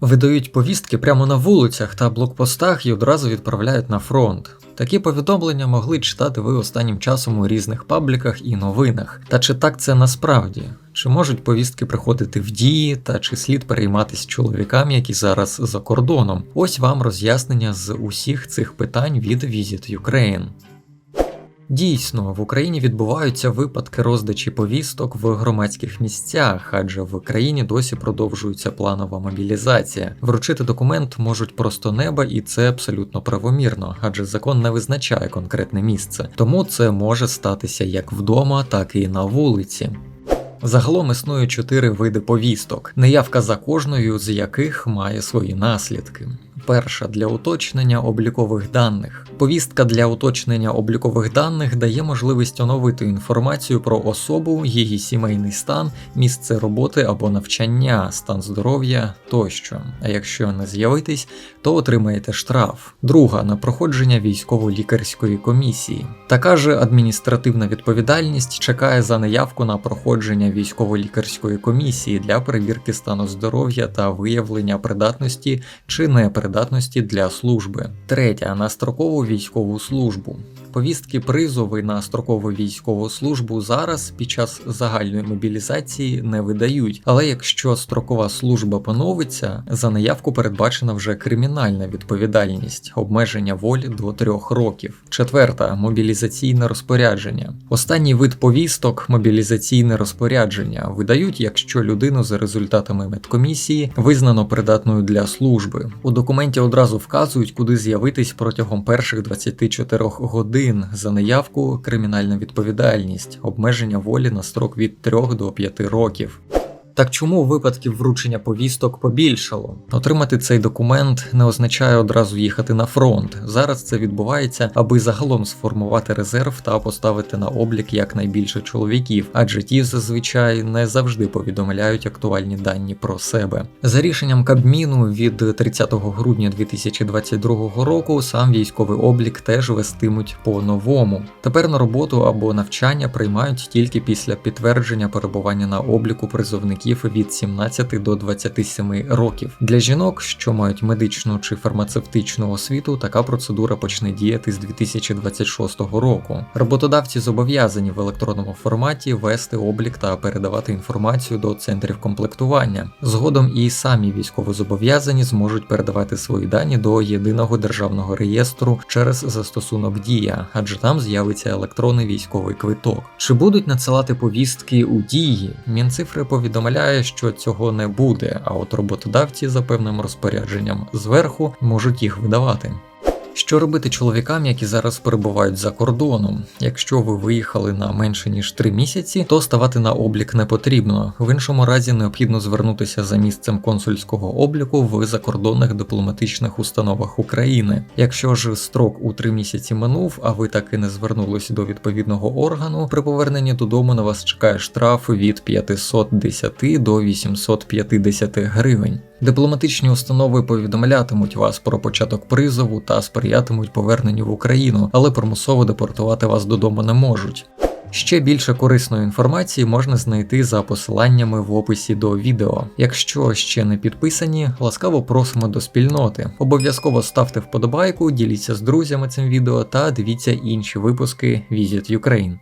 Видають повістки прямо на вулицях та блокпостах і одразу відправляють на фронт. Такі повідомлення могли читати ви останнім часом у різних пабліках і новинах. Та чи так це насправді? Чи можуть повістки приходити в дії, та чи слід перейматися чоловікам, які зараз за кордоном? Ось вам роз'яснення з усіх цих питань від Visit Ukraine. Дійсно, в Україні відбуваються випадки роздачі повісток в громадських місцях, адже в країні досі продовжується планова мобілізація. Вручити документ можуть просто неба, і це абсолютно правомірно, адже закон не визначає конкретне місце. Тому це може статися як вдома, так і на вулиці. Загалом існує чотири види повісток, неявка за кожною з яких має свої наслідки. Перша для уточнення облікових даних. Повістка для уточнення облікових даних дає можливість оновити інформацію про особу, її сімейний стан, місце роботи або навчання, стан здоров'я тощо. А якщо не з'явитись, то отримаєте штраф. Друга на проходження військово-лікарської комісії. Така ж адміністративна відповідальність чекає за неявку на проходження військово-лікарської комісії для перевірки стану здоров'я та виявлення придатності чи непридатності для служби. Третя на строкову військову службу. Повістки призови на строкову військову службу зараз під час загальної мобілізації не видають. Але якщо строкова служба поновиться, за наявку передбачена вже кримінальна відповідальність, обмеження волі до трьох років. Четверта мобілізаційне розпорядження. Останній вид повісток мобілізаційне розпорядження видають, якщо людину за результатами медкомісії визнано придатною для служби. У документі одразу вказують, куди з'явитись протягом перших 24 годин за неявку, кримінальна відповідальність, обмеження волі на строк від 3 до 5 років. Так чому випадків вручення повісток побільшало? Отримати цей документ не означає одразу їхати на фронт. Зараз це відбувається, аби загалом сформувати резерв та поставити на облік якнайбільше чоловіків, адже ті зазвичай не завжди повідомляють актуальні дані про себе. За рішенням Кабміну від 30 грудня 2022 року сам військовий облік теж вестимуть по-новому. Тепер на роботу або навчання приймають тільки після підтвердження перебування на обліку призовників від 17 до 27 років. Для жінок, що мають медичну чи фармацевтичну освіту, така процедура почне діяти з 2026 року. Роботодавці зобов'язані в електронному форматі вести облік та передавати інформацію до центрів комплектування. Згодом і самі військовозобов'язані зможуть передавати свої дані до єдиного державного реєстру через застосунок Дія, адже там з'явиться електронний військовий квиток. Чи будуть надсилати повістки у дії? Мінцифри повідомляють повідомляє, що цього не буде, а от роботодавці за певним розпорядженням зверху можуть їх видавати. Що робити чоловікам, які зараз перебувають за кордоном? Якщо ви виїхали на менше ніж 3 місяці, то ставати на облік не потрібно. В іншому разі необхідно звернутися за місцем консульського обліку в закордонних дипломатичних установах України. Якщо ж строк у 3 місяці минув, а ви так і не звернулись до відповідного органу, при поверненні додому на вас чекає штраф від 510 до 850 гривень. Дипломатичні установи повідомлятимуть вас про початок призову та сприятимуть поверненню в Україну, але примусово депортувати вас додому не можуть. Ще більше корисної інформації можна знайти за посиланнями в описі до відео. Якщо ще не підписані, ласкаво просимо до спільноти. Обов'язково ставте вподобайку, діліться з друзями цим відео та дивіться інші випуски Visit Ukraine.